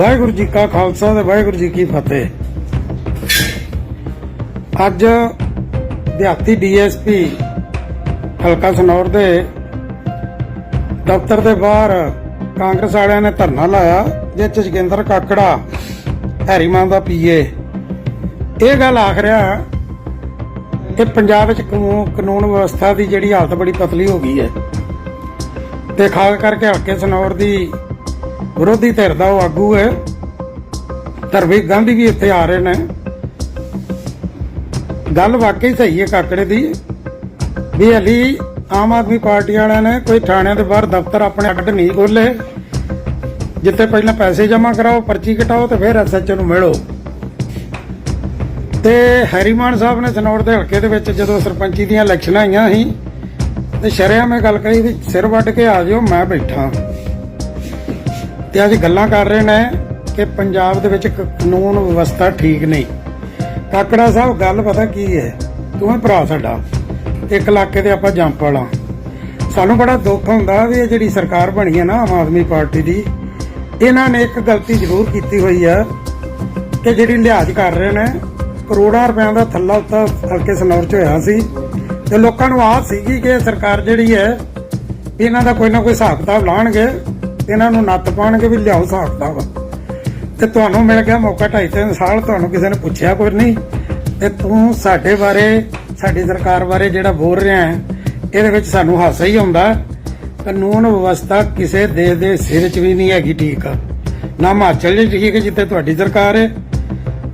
ਵਾਹਿਗੁਰੂ ਜੀ ਕਾ ਖਾਲਸਾ ਤੇ ਵਾਹਿਗੁਰੂ ਜੀ ਕੀ ਫਤਿਹ। ਅੱਜ ਦਿਹਾਤੀ ਡੀਐਸਪੀ ਹਲਕਾ ਸਨੌਰ ਦੇ ਦਫ਼ਤਰ ਦੇ ਬਾਹਰ ਕਾਂਗਰਸ ਵਾਲਿਆਂ ਨੇ ਧਰਨਾ ਲਾਇਆ, ਜਿਸ 'ਚ ਜਗਿੰਦਰ ਕਾਕੜਾ ਹੈਰੀਮਾਨ ਦਾ ਪੀਏ। ਇਹ ਗੱਲ ਆਖ ਰਿਹਾ ਕਿ ਪੰਜਾਬ ਵਿੱਚ ਕਾਨੂੰਨ ਕਾਨੂੰਨ ਵਿਵਸਥਾ ਦੀ ਜਿਹੜੀ ਹਾਲਤ ਬੜੀ ਪਤਲੀ ਹੋ ਗਈ ਹੈ। ਤੇ ਖਾਸ ਕਰਕੇ ਹਲਕੇ ਸਨੌਰ ਦੀ ਵਿਰੋਧੀ ਧਿਰ ਦਾ ਉਹ ਆਗੂ ਹੈ। ਧਰਮਵੀਰ ਗਾਂਧੀ ਵੀ ਇੱਥੇ ਆ ਰਹੇ ਨੇ। ਗੱਲ ਵਾਕਈ ਸਹੀ ਹੈ ਕਾਕੜੇ ਦੀ ਵੀ ਹਲੀ ਆਮ ਆਦਮੀ ਪਾਰਟੀ ਵਾਲਿਆਂ ਨੇ ਕੋਈ ਥਾਣਿਆਂ ਦੇ ਬਾਹਰ ਦਫ਼ਤਰ ਆਪਣੇ ਅੱਡ ਨਹੀਂ ਖੋਲੇ ਜਿੱਥੇ ਪਹਿਲਾਂ ਪੈਸੇ ਜਮ੍ਹਾਂ ਕਰਾਓ, ਪਰਚੀ ਕਟਾਓ ਤੇ ਫਿਰ ਐਸਐਚਓ ਨੂੰ ਮਿਲੋ। ਤੇ ਹੈਰੀਮਾਨ ਸਾਹਿਬ ਨੇ ਸਨੌਰ ਦੇ ਹਲਕੇ ਦੇ ਵਿੱਚ ਜਦੋਂ ਸਰਪੰਚੀ ਦੀਆਂ ਇਲੈਕਸ਼ਨਾਂ ਆਈਆਂ ਸੀ, ਤੇ ਸ਼ਰਿਆਮ ਇਹ ਗੱਲ ਕਹੀ ਵੀ ਸਿਰ ਵੱਢ ਕੇ ਆ ਜਿਓ, ਮੈਂ ਬੈਠਾ। ਤੇ ਅੱਜ ਗੱਲਾਂ ਕਰ ਰਹੇ ਨੇ ਕਿ ਪੰਜਾਬ ਦੇ ਵਿੱਚ ਕਾਨੂੰਨ ਵਿਵਸਥਾ ਠੀਕ ਨਹੀਂ। ਕਾਕੜਾ ਸਾਹਿਬ, ਗੱਲ ਪਤਾ ਕੀ ਹੈ? ਤੂੰ ਭਰਾ ਸਾਡਾ। ਇੱਕ ਇਲਾਕੇ ਦੇ ਆਪਾਂ ਜੰਪ ਵਾਲਾ। ਸਾਨੂੰ ਬੜਾ ਦੁੱਖ ਹੁੰਦਾ ਵੀ ਇਹ ਜਿਹੜੀ ਸਰਕਾਰ ਬਣੀ ਹੈ ਨਾ, ਆਮ ਆਦਮੀ ਪਾਰਟੀ ਦੀ, ਇਹਨਾਂ ਨੇ ਇੱਕ ਗਲਤੀ ਜ਼ਰੂਰ ਕੀਤੀ ਹੋਈ ਹੈ ਕਿ ਜਿਹੜੀ ਲਿਹਾਜ਼ ਕਰ ਰਹੇ ਨੇ, ਕਰੋੜਾਂ ਰੁਪਏ ਦਾ ਥੱਲਾ ਉੱਤਾ ਹਲਕੇ ਸਨੌਰ ਚ ਹੋਇਆ ਸੀ ਤੇ ਲੋਕਾਂ ਨੂੰ ਆਸ ਸੀਗੀ ਕਿ ਇਹ ਸਰਕਾਰ ਜਿਹੜੀ ਹੈ, ਇਹਨਾਂ ਦਾ ਕੋਈ ਨਾ ਕੋਈ ਹਿਸਾਬ ਕਿਤਾਬ ਲਾਣਗੇ। ਇਹਨਾਂ ਨੂੰ ਨੱਤ ਪਾਣਗੇ ਵੀ ਲਿਆਓ ਹਿਸਾਬ ਵਾ। ਤੇ ਤੁਹਾਨੂੰ ਮਿਲ ਗਿਆ ਮੌਕਾ ਢਾਈ ਤਿੰਨ ਸਾਲ, ਤੁਹਾਨੂੰ ਕਿਸੇ ਨੇ ਪੁੱਛਿਆ ਕੋਈ ਨਹੀਂ। ਤੇ ਤੂੰ ਸਾਡੇ ਬਾਰੇ, ਸਾਡੀ ਸਰਕਾਰ ਬਾਰੇ ਜਿਹੜਾ ਬੋਲ ਰਿਹਾ ਹੈ, ਇਹਦੇ ਵਿੱਚ ਸਾਨੂੰ ਹਾਸਾ ਹੀ ਆਉਂਦਾ। ਕਾਨੂੰਨ ਵਿਵਸਥਾ ਕਿਸੇ ਦੇਸ਼ ਦੇ ਸਿਰ 'ਚ ਵੀ ਨਹੀਂ ਹੈਗੀ ਠੀਕ ਆ। ਨਾ ਹਿਮਾਚਲ 'ਚ ਠੀਕ ਹੈ ਜਿੱਥੇ ਤੁਹਾਡੀ ਸਰਕਾਰ ਹੈ।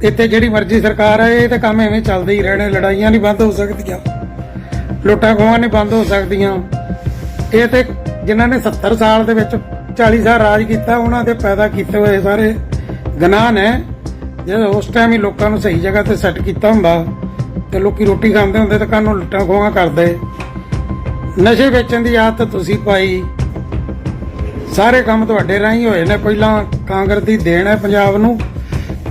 ਇੱਥੇ ਜਿਹੜੀ ਮਰਜ਼ੀ ਸਰਕਾਰ ਹੈ, ਇਹ ਤਾਂ ਕੰਮ ਐਵੇਂ ਚੱਲਦੇ ਹੀ ਰਹਿਣੇ, ਲੜਾਈਆਂ ਨਹੀਂ ਬੰਦ ਹੋ ਸਕਦੀਆਂ। ਲੁੱਟਾਂ ਖੋਹਾਂ ਨਹੀਂ ਬੰਦ ਹੋ ਸਕਦੀਆਂ। ਇਹ ਤੇ ਜਿਨ੍ਹਾਂ ਨੇ 70 ਸਾਲ ਦੇ ਵਿੱਚ 40 ਸਾਲ ਰਾਜ ਕੀਤਾ, ਉਹਨਾਂ ਦੇ ਪੈਦਾ ਕੀਤੇ ਹੋਏ ਸਾਰੇ ਗੁਨਾਹ ਨੇ। ਜੇ ਉਸ ਟਾਈਮ ਹੀ ਲੋਕਾਂ ਨੂੰ ਸਹੀ ਜਗ੍ਹਾ ਤੇ ਸੈੱਟ ਕੀਤਾ ਹੁੰਦਾ ਤੇ ਲੋਕੀ ਰੋਟੀ ਖਾਂਦੇ ਹੁੰਦੇ ਤੇ ਕਾਨੂੰ ਲੁੱਟਾਂ ਖੋਹਾਂ ਕਰਦੇ। ਨਸ਼ੇ ਵੇਚਣ ਦੀ ਆਦਤ ਤੁਸੀਂ ਪਾਈ। ਸਾਰੇ ਕੰਮ ਤੁਹਾਡੇ ਰਾਹੀਂ ਹੋਏ ਨੇ। ਪਹਿਲਾਂ ਕਾਂਗਰਸ ਦੀ ਦੇਣ ਹੈ ਪੰਜਾਬ ਨੂੰ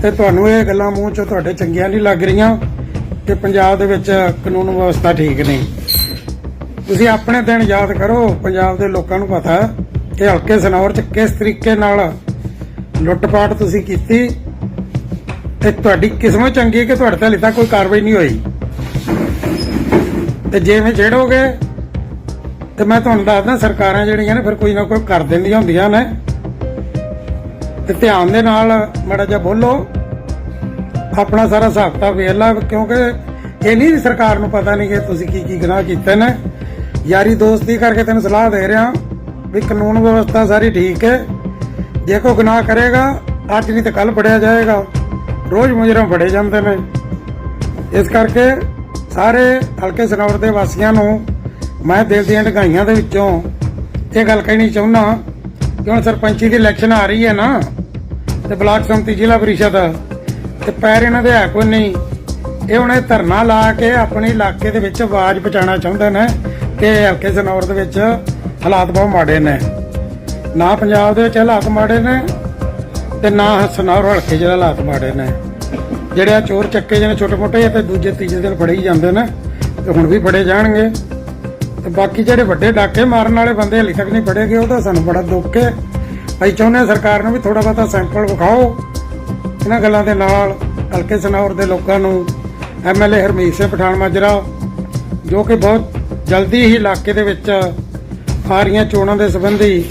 ਤੇ ਤੁਹਾਨੂੰ ਇਹ ਗੱਲਾਂ ਮੂੰਹ ਚੋਂ ਤੁਹਾਡੇ ਚੰਗੀਆਂ ਨਹੀਂ ਲੱਗ ਰਹੀਆਂ ਕਿ ਪੰਜਾਬ ਦੇ ਵਿੱਚ ਕਾਨੂੰਨ ਵਿਵਸਥਾ ਠੀਕ ਨਹੀਂ। ਤੁਸੀਂ ਆਪਣੇ ਦਿਨ ਯਾਦ ਕਰੋ, ਪੰਜਾਬ ਦੇ ਲੋਕਾਂ ਨੂੰ ਪਤਾ ਹੈ ਕਿ ਹਲਕੇ ਸਨੌਰ ਚ ਕਿਸ ਤਰੀਕੇ ਨਾਲ ਲੁੱਟਪਾਟ ਤੁਸੀਂ ਕੀਤੀ? ਤੇ ਤੁਹਾਡੀ ਕਿਸਮਤ ਚੰਗੀ ਹੈ ਕਿ ਤੁਹਾਡੇ ਤੇ ਹਾਲੇ ਤੱਕ ਕੋਈ ਕਾਰਵਾਈ ਨਹੀਂ ਹੋਈ? ਤੇ ਜਿਵੇਂ ਛੇੜੋਗੇ, ਤੇ ਮੈਂ ਤੁਹਾਨੂੰ ਦੱਸਦਾ ਸਰਕਾਰਾਂ ਜਿਹੜੀਆਂ ਨੇ ਫਿਰ ਕੋਈ ਨਾ ਕੋਈ ਕਰ ਦਿੰਦੀਆਂ ਹੁੰਦੀਆਂ ਨੇ। ਤੇ ਧਿਆਨ ਦੇ ਨਾਲ ਮਾੜਾ ਜਿਹਾ ਬੋਲੋ। ਆਪਣਾ ਸਾਰਾ ਹਿਸਾਬ ਕਿਤਾਬ ਵੇਖ ਲਾ, ਕਿਉਂਕਿ ਇਹ ਨਹੀਂ ਸਰਕਾਰ ਨੂੰ ਪਤਾ ਨਹੀਂ ਕਿ ਤੁਸੀਂ ਕੀ ਕੀ ਗੁਨਾਹ ਕੀਤੇ ਨੇ। ਯਾਰੀ ਦੋਸਤੀ ਕਰਕੇ ਤੈਨੂੰ ਸਲਾਹ ਦੇ ਰਿਹਾ। ਵੀ ਕਾਨੂੰਨ ਵਿਵਸਥਾ ਸਾਰੀ ਠੀਕ ਹੈ। ਜੇ ਕੋਈ ਗੁਨਾਹ ਕਰੇਗਾ, ਅੱਜ ਨਹੀਂ ਤਾਂ ਕੱਲ ਫੜਿਆ ਜਾਏਗਾ। ਰੋਜ਼ ਮੁਜਰਮ ਫੜੇ ਜਾਂਦੇ ਨੇ। ਇਸ ਕਰਕੇ ਸਾਰੇ ਹਲਕੇ ਸਨੌਰ ਦੇ ਵਾਸੀਆਂ ਨੂੰ ਮੈਂ ਦਿਲ ਦੀਆਂ ਢਗਾਈਆਂ ਦੇ ਵਿੱਚੋਂ ਇਹ ਗੱਲ ਕਹਿਣੀ ਚਾਹੁੰਦਾ ਕਿ ਹੁਣ ਸਰਪੰਚੀ ਦੀ ਇਲੈਕਸ਼ਨ ਆ ਰਹੀ ਹੈ ਨਾ, ਤੇ ਬਲਾਕ ਸੰਮਤੀ ਜ਼ਿਲ੍ਹਾ ਪਰਿਸ਼ਦ, ਤੇ ਪੈਰ ਇਹਨਾਂ ਦੇ ਹੈ ਕੋਈ ਨਹੀਂ। ਇਹ ਹੁਣ ਇਹ ਧਰਨਾ ਲਾ ਕੇ ਆਪਣੇ ਇਲਾਕੇ ਦੇ ਵਿੱਚ ਆਵਾਜ਼ ਪਹੁੰਚਾਉਣਾ ਚਾਹੁੰਦੇ ਨੇ ਕਿ ਹਲਕੇ ਸਨੌਰ ਦੇ ਵਿੱਚ ਹਾਲਾਤ ਬਹੁਤ ਮਾੜੇ ਨੇ। ਨਾ ਪੰਜਾਬ ਦੇ ਵਿੱਚ ਹਾਲਾਤ ਮਾੜੇ ਨੇ ਤੇ ਨਾ ਸਨੌਰ ਹਲਕੇ ਜਿਹੜੇ ਹਾਲਾਤ ਮਾੜੇ ਨੇ। ਜਿਹੜੇ ਆ ਚੋਰ ਚੱਕੇ ਜਿਹਨੇ ਛੋਟੇ ਮੋਟੇ ਤੇ ਦੂਜੇ, ਤੀਜੇ ਦਿਨ ਫੜੇ ਹੀ ਜਾਂਦੇ ਨੇ ਤੇ ਹੁਣ ਵੀ ਫੜੇ ਜਾਣਗੇ। ਤੇ ਬਾਕੀ ਜਿਹੜੇ ਵੱਡੇ ਡਾਕੇ ਮਾਰਨ ਵਾਲੇ ਬੰਦੇ ਹਲੇ ਤੱਕ ਨਹੀਂ ਫੜੇ ਗਏ, ਉਹ ਤਾਂ ਸਾਨੂੰ ਬੜਾ ਦੁੱਖ ਹੈ। ਅਸੀਂ ਚਾਹੁੰਦੇ ਹਾਂ ਸਰਕਾਰ ਨੂੰ ਵੀ ਥੋੜਾ ਬਹੁਤਾ ਸੈਂਪਲ ਵਿਖਾਓ। ਇਹਨਾਂ ਗੱਲਾਂ ਦੇ ਨਾਲ ਹਲਕੇ ਸਨੌਰ ਦੇ ਲੋਕਾਂ ਨੂੰ ਐਮਐਲਏ ਹਰਮੀਤ ਸਿੰਘ ਪਠਾਨ ਮਾਜਰਾ, ਜੋ ਕਿ ਬਹੁਤ ਜਲਦੀ ਹੀ ਇਲਾਕੇ ਦੇ ਵਿੱਚ ਆ ਰਹੀਆਂ ਚੋਣਾਂ ਦੇ ਸੰਬੰਧੀ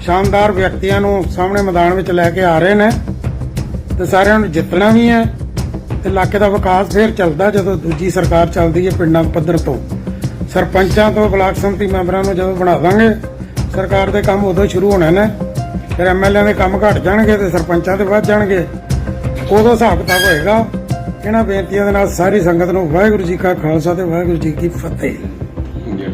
ਸ਼ਾਨਦਾਰ ਵਿਅਕਤੀਆਂ ਨੂੰ ਸਾਹਮਣੇ ਮੈਦਾਨ ਵਿੱਚ ਲੈ ਕੇ ਆ ਰਹੇ ਨੇ ਤੇ ਸਾਰਿਆਂ ਨੂੰ ਜਿੱਤਣਾ ਵੀ ਹੈ ਤੇ ਇਲਾਕੇ ਦਾ ਵਿਕਾਸ ਫੇਰ ਚੱਲਦਾ ਜਦੋਂ ਦੂਜੀ ਸਰਕਾਰ ਚੱਲਦੀ ਹੈ ਪਿੰਡਾਂ ਪੱਧਰ ਤੋਂ। ਸਰਪੰਚਾਂ ਤੋਂ ਬਲਾਕ ਸੰਮਤੀ ਮੈਂਬਰਾਂ ਨੂੰ ਜਦੋਂ ਬਣਾ ਦਾਂਗੇ, ਸਰਕਾਰ ਦੇ ਕੰਮ ਉਦੋਂ ਸ਼ੁਰੂ ਹੋਣੇ ਨੇ। ਫਿਰ ਐਮਐਲਏ ਦੇ ਕੰਮ ਘਟ ਜਾਣਗੇ ਤੇ ਸਰਪੰਚਾਂ ਦੇ ਵੱਧ ਜਾਣਗੇ। ਉਦੋਂ ਹਿਸਾਬ ਕਿਤਾਬ ਹੋਏਗਾ। ਇਹਨਾਂ ਬੇਨਤੀਆਂ ਦੇ ਨਾਲ ਸਾਰੀ ਸੰਗਤ ਨੂੰ ਵਾਹਿਗੁਰੂ ਜੀ ਕਾ ਖਾਲਸਾ ਤੇ ਵਾਹਿਗੁਰੂ ਜੀ ਕੀ ਫਤਿਹ।